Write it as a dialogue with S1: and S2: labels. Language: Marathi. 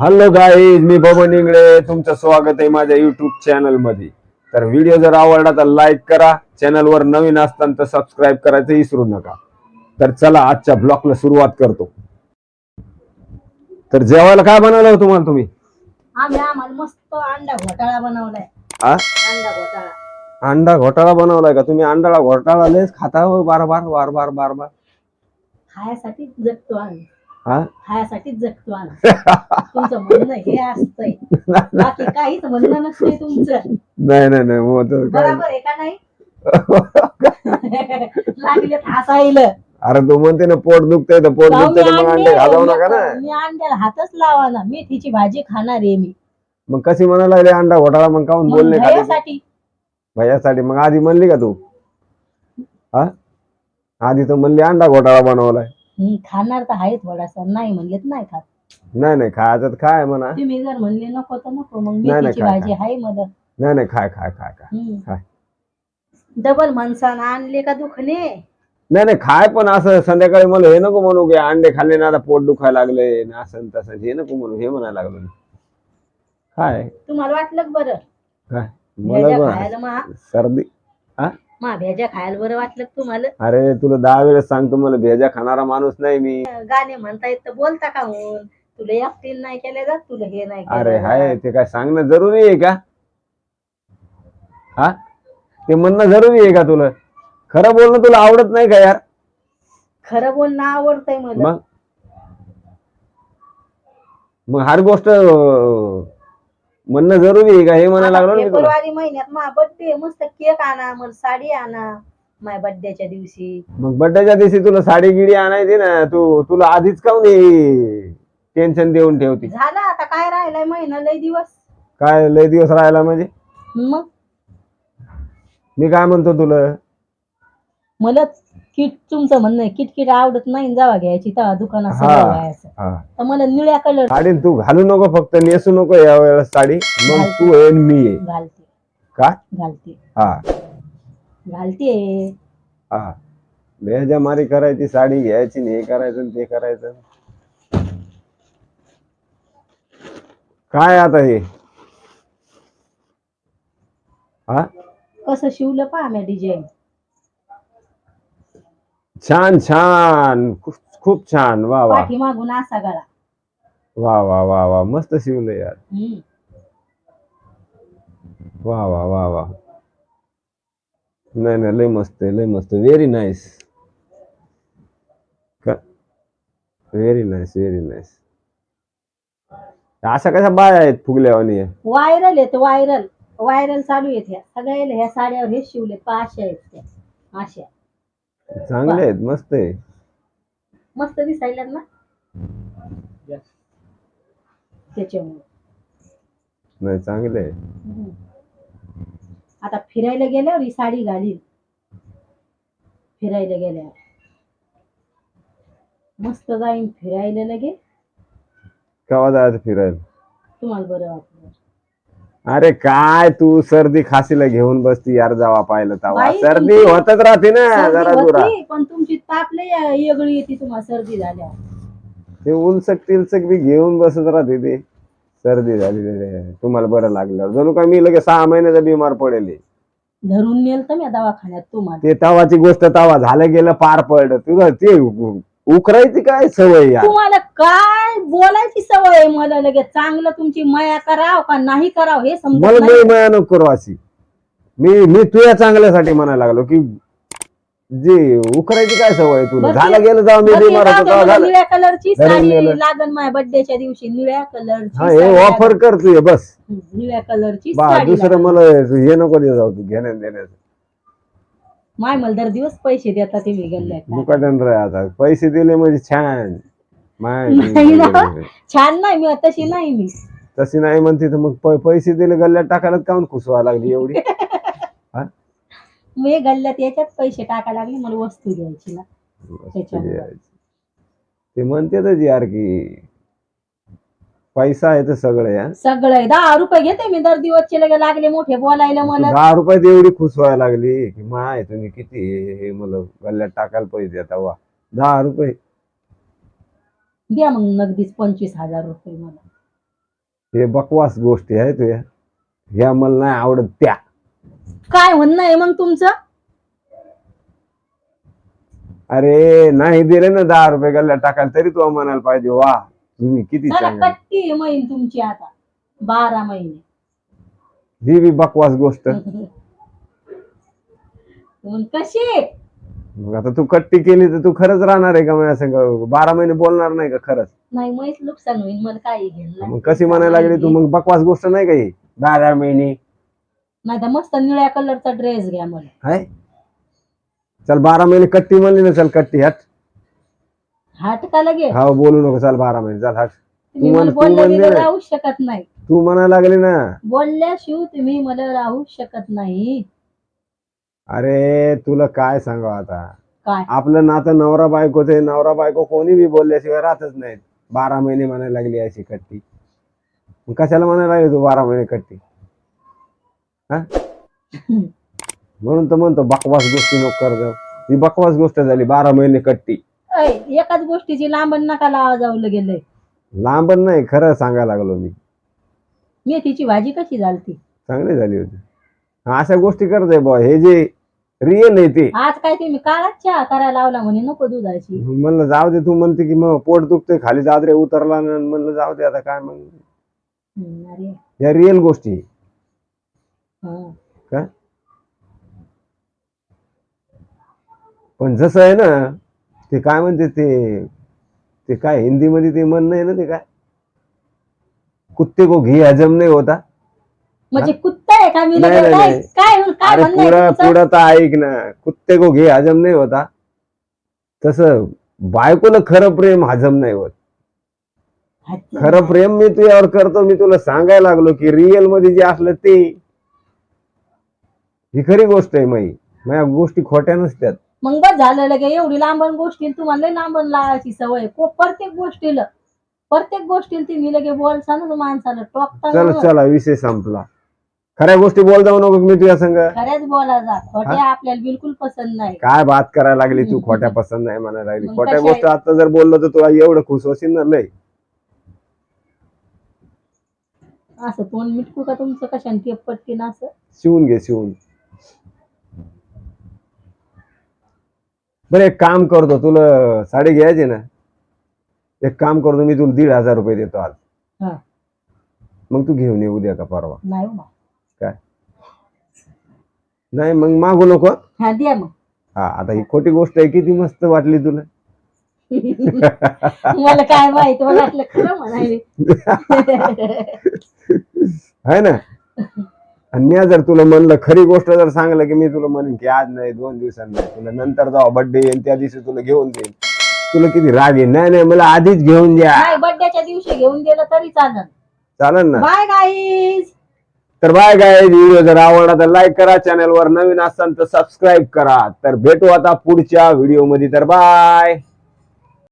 S1: हॅलो गाईज मी बबन इंगळे. तुमचं स्वागत आहे माझ्या युट्यूब चॅनलमध्ये. तर व्हिडिओ जर आवडला तर लाईक करा. चॅनल वर नवीन असताना तर सबस्क्राईब करायचं विसरू नका. तर चला आजच्या ब्लॉगला सुरुवात करतो. तर जेवायला काय बनवलं हो तुम्हाला तुम्ही?
S2: आम्ही आम्हाला मस्त अंडा घोटाळा बनवलाय.
S1: आ?
S2: अंडा घोटाळा.
S1: अंडा घोटाळा बनवलाय का? तुम्ही अंडा घोटाळा लयच खाता हो बार बार बार बार बार बार.
S2: खायासाठीच जगतो आम्ही.
S1: हा?
S2: खायासाठीच जगतो आम्ही. तुमचं म्हणणं हे असतंय. बाकी काहीच म्हणणं नसतंय तुमचं.
S1: नाही नाही नाही मग तर काय?
S2: बरोबर आहे का नाही? लागले हसायला.
S1: अरे तू म्हणते ना पोट दुखतंय तर पोट
S2: जाऊ
S1: दुखतंय तर मग अंडे घालवू नका ना.
S2: मी अंड्याला हातच लावा ना. मेथीची भाजी खाणार आहे मी.
S1: मग कशी म्हणायला लागले अंडा घोटाळा मग काऊन
S2: मग
S1: बोलले का
S2: भयासाठी.
S1: भैयासाठी. मग आधी म्हणली का तू? हा? आधी तर म्हणली अंडा घोटाळा बनवलाय.
S2: हम्म, खाणार तर आहे थोडासा. नाही म्हणलेत नाही खात.
S1: नाही नाही खायचं तर काय म्हणा.
S2: तुम्ही जर म्हणले नको तर नको मग
S1: नाही,
S2: मेथीची
S1: काय,
S2: भाजी आहे मदत.
S1: नाही नाही खाय खाय खाय खाय. काय?
S2: डबल माणसानं आणले का दुखणे?
S1: नाही नाही खाय पण असं संध्याकाळी मला हे नको म्हणू की अंडे खाल्ले ना आता पोट दुखायला लागले ना असं न तसं हे नको म्हणू हे म्हणायला लागलो मी. काय
S2: तुम्हाला वाटलं का बरं?
S1: काय मला.
S2: खायला
S1: सर्दी. हा
S2: मा भेजा खायला बरं वाटलं का तुम्हाला?
S1: अरे तुला दहा वेळेस सांगतो मला भेजा खाणारा माणूस नाही मी.
S2: गाणे म्हणता येत तर बोलता का म्हणून? तुला एकटीन नाही केले जात तुला हे नाही केलं
S1: अरे
S2: जात.
S1: हाय ते काय सांगणं जरुरी आहे का? हा? ते म्हणणं जरुरी आहे का तुला? खरं बोलणं तुला आवडत नाही का यार?
S2: खरं बोलणं आवडतंय मला.
S1: मग? मग हर गोष्ट अं, म्हणणं जरुरी आहे का? हे म्हणायला लागलो ना मी तुला.
S2: फेब्रुवारी महिन्यात मा बर्थडे मस्त केक आणा मला साडी आणा. माझ्या बर्थडेच्या दिवशी.
S1: मग बड्डेच्या दिवशी तुला साडी गिडी आणायची ना तू तुला आधीच काऊन टेन्शन देऊन ठेवती?
S2: झालं आता काय राहिलाय महिना लय दिवस.
S1: काय लय दिवस राहिला म्हणजे?
S2: मग?
S1: मी काय म्हणतो तुला?
S2: मला किट तुमचं म्हणणं आहे किटकिट आवडत नाही जावा घ्यायची तेव्हा दुकानात
S1: हा.
S2: सगळं घ्यायचं
S1: हा.
S2: तर मला निळ्या कलर
S1: साडी तू घालू नको फक्त नेसू नको या वेळेस साडी. मग तू आहे आणि मी आहे
S2: घालते.
S1: का?
S2: घालते.
S1: हा.
S2: घालते.
S1: हा. मारी करायची साडी घ्यायची आणि हे करायचं आणि ते करायचं. काय आता हे? हा?
S2: कसं शिवलं पहा मी डिझाईन
S1: छान छान. खूप खूप छान. वा वा.
S2: असा गळा.
S1: वा वा वा वा. मस्त शिवलं यार.
S2: हम्म.
S1: वा वा वा वा. नाही नाही लय मस्त आहे लय मस्त. Very nice very nice very nice अशा कशा बाय आहेत फुगल्यावानी?
S2: व्हायरल येत व्हायरल व्हायरल चालू येत ह्या. सगळ्या ह्या साड्यावर हे शिवले पहा अशा आहेत त्या. अशा.
S1: चांगले आहेत मस्त आहे.
S2: मस्त दिसायला ना त्याच्यामुळे.
S1: नाही चांगले आहे.
S2: हम्म. आता फिरायला गेल्यावर ही साडी घालील फिरायला गेल्यावर. मस्त जाईन फिरायला लगे
S1: केव्हा जायचं फिरायला?
S2: तुम्हाला बरं वाटलं.
S1: अरे काय तू सर्दी खासीला घेऊन बसती यार जावा पाहिलं तवा
S2: बाई,
S1: सर्दी
S2: तुमची-
S1: होतच राहते ना
S2: सर्दी
S1: जरा दुरा.
S2: होती, पण तुमची ताप लय वेगळी येते तुम्हाला सर्दी झाल्या.
S1: ते उलसक तिलसक बी घेऊन बसत राहते ते. सर्दी झाली ते. तुम्हाला बरं लागलं जणू का मी लगेच सहा महिन्याचा बिमार पडेल
S2: धरून नेल तर मी दवाखान्यात तुम्हाला.
S1: ते तवाची गोष्ट तवा झालं गेलं पार पडलं. तुझं ते उ- उकरायची काय सवय यार?
S2: तुम्हाला काय बोलायची सवय आहे मला लगेच. चांगलं तुमची माया कराव का नाही कराव हे समजत
S1: मला
S2: नाही.
S1: नाही माया नको करू अशी. मी मी तुझ्या चांगल्यासाठी म्हणायला लागलो की जी उकरायची काय सवय आहे तुला?
S2: बरं,
S1: झालं गेलं जाऊ मी
S2: बरं, ते
S1: बिमार
S2: जाऊ
S1: होतो
S2: दे,
S1: तेव्हा
S2: मला
S1: झालं.
S2: निळ्या कलरची
S1: धरून
S2: साडी
S1: नेलं.
S2: लागन माझ्या बर्थडेच्या दिवशी. निळ्या कलरची
S1: हा हे
S2: साडी
S1: ऑफर कर तू हे बस.
S2: लागन. निळ्या कलरची
S1: बा
S2: साडी
S1: दुसरं
S2: लागन.
S1: मला हे नको दे जाऊ तू घेण्या देण्याचं.
S2: माय मला दर दिवस पैसे देतात ते मी गेले
S1: रे आता. पैसे दिले म्हणजे छान.
S2: नाही ना. छान नाही मी तशी नाही मी.
S1: तशी नाही म्हणते तर मग पै- पैसे दिले गल्ल्यात टाकायला काऊन खुसवा लागली एवढी?
S2: मी गल्ल्यात याच्यात पैसे टाकायला लागले मला वस्तू घ्यायची ना. त्याच्यामुळे.
S1: ते म्हणतेच यार की पैसा आहे तर सगळं या
S2: सगळं आहे. दहा रुपये घेते मी दर दिवसचे लगे लागले मोठे बोलायला मला.
S1: दहा रुपयात एवढी खुश व्हायला लागली की माय तुम्ही किती हे- हे मला गल्ल्यात टाकायला पैसे आता वा. दहा रुपये.
S2: द्या मग नगदीच पंचवीस हजार रुपये मला.
S1: हे बकवास गोष्टी आहे तुझ्या ह्या मला नाही आवडत त्या.
S2: काय म्हणणं आहे मग तुमचं?
S1: अरे नाही दिले ना दहा रुपये गल्ल्या टाकायला तरी तू म्हणायला पाहिजे वा तुम्ही किती
S2: चला
S1: चांगले.
S2: कट्टी आहे महिन तुमची आता बारा महिने.
S1: ही बी बकवास गोष्ट.
S2: मग कशी
S1: मग आता तू कट्टी केली तर तू खरंच राहणार आहे का माझ्या संग? बारा महिने बोलणार नाही का खरंच?
S2: नाही मैच नुकसान होईल. मला काही
S1: मग कशी म्हणायला लागली तू? मग बकवास गोष्ट नाही का ही? बारा महिने.
S2: नाही तर मस्त निळ्या कलरचा ड्रेस घ्या मला.
S1: हाय. चल बारा महिने कट्टी म्हणली ना चल कट्टी हट.
S2: हाट का लगे
S1: हा बोलू नको चल बारा महिने चल हट.
S2: तुम्ही
S1: तू
S2: मला
S1: म्हण- तू
S2: बोलल्या
S1: म्हणले
S2: बिगर
S1: ना.
S2: राहू शकत नाही.
S1: तू म्हणायला लागली ना.
S2: बोलल्याशिव तुम्ही मला राहू शकत नाही.
S1: अरे तुला काय सांगावं आता?
S2: काय?
S1: आपलं नातं नवरा बायकोच आहे नवरा बायको कोणी बी बोलल्याशिवाय राहतच नाहीत. बारा महिने म्हणायला लागली अशी कट्टी. मग कशाला म्हणायला लागली तू बारा महिने कट्टी? हा? म्हणून तर म्हणतो बकवास गोष्टी नको कर जाऊ. ही बकवास गोष्ट झाली बारा महिने कट्टी.
S2: ऐ, एकाच गोष्टीची लांबण नका लावा जाऊ गेलंय
S1: लांबण नाही खरं सांगायला लागलो मी.
S2: मेथीची भाजी कशी झालती?
S1: चांगली झाली होती. अशा गोष्टी करतोय बॉ हे जे रिअल आहे ते.
S2: आज काय तुम्ही काळात चहा करायला लावला म्हणे नको दुधाची.
S1: म्हणलं जाऊ दे तू म्हणते की मग पोट दुखतोय खाली जादरे उतरला ना म्हणलं जाऊ दे आता काय मग?
S2: हम्म, अरे.
S1: या रिअल गोष्टी.
S2: हा.
S1: काय पण जसं आहे ना ते काय म्हणते ते ते काय हिंदीमध्ये ते म्हणणं आहे ना ते काय? कुत्ते को घी हजम नाही होता.
S2: म्हणजे आहे का मी
S1: नाही,
S2: लगे-
S1: नाही,
S2: काय
S1: नाही.
S2: काय काय
S1: अरे
S2: म्हणणं आहे?
S1: पुढं
S2: तुमचं?
S1: पुढं तर ऐक ना. कुत्ते को घी हजम नाही होता. तसं बायकोला खरं प्रेम हजम नाही होत.
S2: अच्छा.
S1: खरं प्रेम मी तुझ्यावर करतो मी तुला सांगायला लागलो की रिअलमध्ये जे असलं ते. ही खरी गोष्ट आहे माई. माझ्या गोष्टी खोट्या नसत्यात
S2: मग बस झालं लगे. एवढी लांबण गोष्टी तुम्हाला लय लांबण लावायची सवय. को- प्रत्येक गोष्टीला प्रत्येक गोष्टीला तुम्ही लगे बोलसा ना माणसाला टोकता
S1: चल
S2: ना.
S1: चला विषय संपला. खऱ्या गोष्टी बोल जाऊ नको मी तुझ्या संग?
S2: खऱ्याच बोलायचा आपल्याला बिलकुल पसंत नाही.
S1: काय बात करायला लागली तू? खोट्या पसंत नाही म्हणायला लागली.
S2: मग
S1: खोट्या
S2: कशा
S1: गोष्ट आता जर बोललो तर तुला एवढं खुश होशील ना? लय
S2: असं तोंड मिटकू का तुमचं? कशाने टेप पटकीन असं?
S1: शिवून घे शिवून. बरं एक काम करतो. तुला साडी घ्यायची ना? एक काम करतो. मी तुला दीड हजार रुपये देतो आज.
S2: हा.
S1: मग तू घेऊन ये उद्या का परवा?
S2: नाही हो बा.
S1: काय? नाही मग मागू नको
S2: हा. द्या मग.
S1: हा आता ही खोटी गोष्ट आहे किती मस्त वाटली तुला.
S2: मला काय माहीत मला वाटलं खरं म्हणाले.
S1: है ना? आणि मी जर तुला म्हणलं खरी गोष्ट जर सांगलं की मी तुला म्हणेन की आज नाही दोन दिवसांनी नाही तुला नंतर जेव्हा बर्थडे येईल त्या दिवशी तुला घेऊन देईन. तुला किती राग येईल? नाही नाही मला आधीच घेऊन द्या.
S2: नाही बड्डेच्या दिवशी घेऊन गेलं तरी चालेल.
S1: चालेल ना?
S2: बाय गाईज
S1: तर बाय काय व्हिडिओ जर आवडला तर लाईक करा चॅनलवर नवीन असाल तर सबस्क्राईब करा. तर भेटू आता पुढच्या व्हिडिओमध्ये. तर बाय